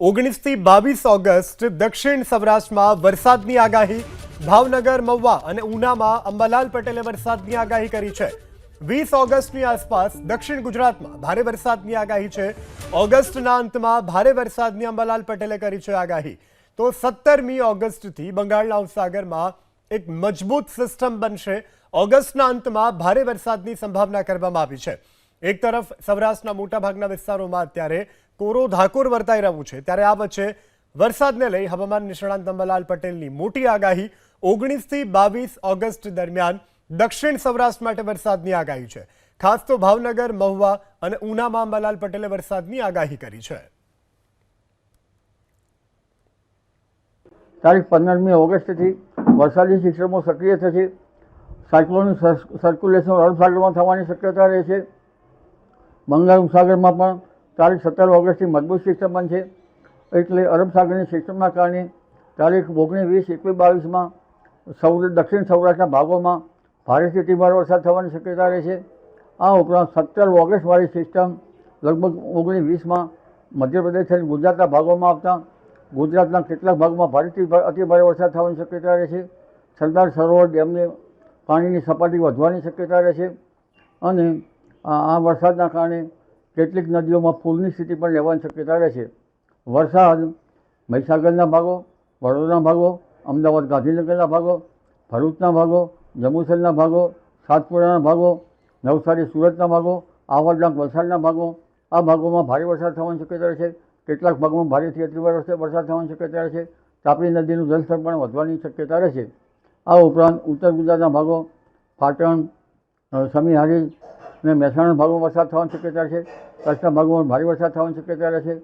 ઓગણીસથી બાવીસ ઓગસ્ટ દક્ષિણ સૌરાષ્ટ્રમાં વરસાદની આગાહી. ભાવનગર, મહુવા અને ઉનામાં અંબાલાલ પટેલે વરસાદની આગાહી કરી છે. વીસ ઓગસ્ટની આસપાસ દક્ષિણ ગુજરાતમાં ભારે વરસાદની આગાહી છે. ઓગસ્ટના અંતમાં ભારે વરસાદની અંબાલાલ પટેલે કરી છે આગાહી. તો સત્તરમી ઓગસ્ટથી બંગાળના ઉપસાગરમાં એક મજબૂત સિસ્ટમ બનશે. ઓગસ્ટના અંતમાં ભારે વરસાદની સંભાવના કરવામાં આવી છે. એક તરફ સૌરાષ્ટ્રના મોટાભાગના વિસ્તારોમાં અત્યારે કોરો ધાકોર વર્તાઈ રહ્યું છે, ત્યારે આ વચ્ચે વરસાદને લઈ હવામાન નિષ્ણાંત અંબાલાલ પટેલની મોટી આગાહી ઓગણીસથી બાવીસ ઓગસ્ટ દરમિયાન દક્ષિણ સૌરાષ્ટ્ર માટે વરસાદની આગાહી છે. ખાસ તો ભાવનગર, મહુવા અને ઉનામાં અંબાલાલ પટેલે વરસાદની આગાહી કરી છે. તારીખ પંદરમી ઓગસ્ટથી વરસાદી સિસ્ટમો સક્રિય થશે. સાયક્લોનિક સર્ક્યુલેશન અરબ સાગરમાં થવાની શક્યતા રહે છે. બંગાળ ઉપસાગરમાં પણ તારીખ સત્તર ઓગસ્ટથી મજબૂત સિસ્ટમ બનશે એટલે અરબ સાગરની સિસ્ટમના કારણે તારીખ ઓગણીસ, વીસ, એકવીસ, બાવીસમાં સૌ, દક્ષિણ સૌરાષ્ટ્રના ભાગોમાં ભારેથી તીવ્ર વરસાદ થવાની શક્યતા રહે છે. આ ઉપરાંત સત્તર ઓગસ્ટવાળી સિસ્ટમ લગભગ ઓગણીસ, વીસમાં મધ્યપ્રદેશ અને ગુજરાતના ભાગોમાં આવતા ગુજરાતના કેટલાક ભાગમાં ભારેથી અતિભારે વરસાદ થવાની શક્યતા રહે છે. સરદાર સરોવર ડેમને પાણીની સપાટી વધવાની શક્યતા રહે છે. અને આ વરસાદના કારણે કેટલીક નદીઓમાં પૂરની સ્થિતિ પણ રહેવાની શક્યતા રહે છે. વરસાદ મહીસાગરના ભાગો વડોદરાના ભાગો અમદાવાદ ગાંધીનગરના ભાગો ભરૂચના ભાગો જંબુસરના ભાગો સાતપુરાના ભાગો નવસારી સુરતના ભાગો આવડના વલસાડના ભાગો આ ભાગોમાં ભારે વરસાદ થવાની શક્યતા રહે છે. કેટલાક ભાગોમાં ભારેથી અતિભાર વરસાદ થવાની શક્યતા રહે છે. તાપી નદીનું જળસ્તર પણ વધવાની શક્યતા રહે છે. આ ઉપરાંત ઉત્તર ગુજરાતના ભાગો પાટણ અ, સમી હારીજ અને મહેસાણા ભાગમાં વરસાદ થવાની શક્યતા છે કચ્છના ભાગમાં ભારે વરસાદ થવાની શક્યતા છે.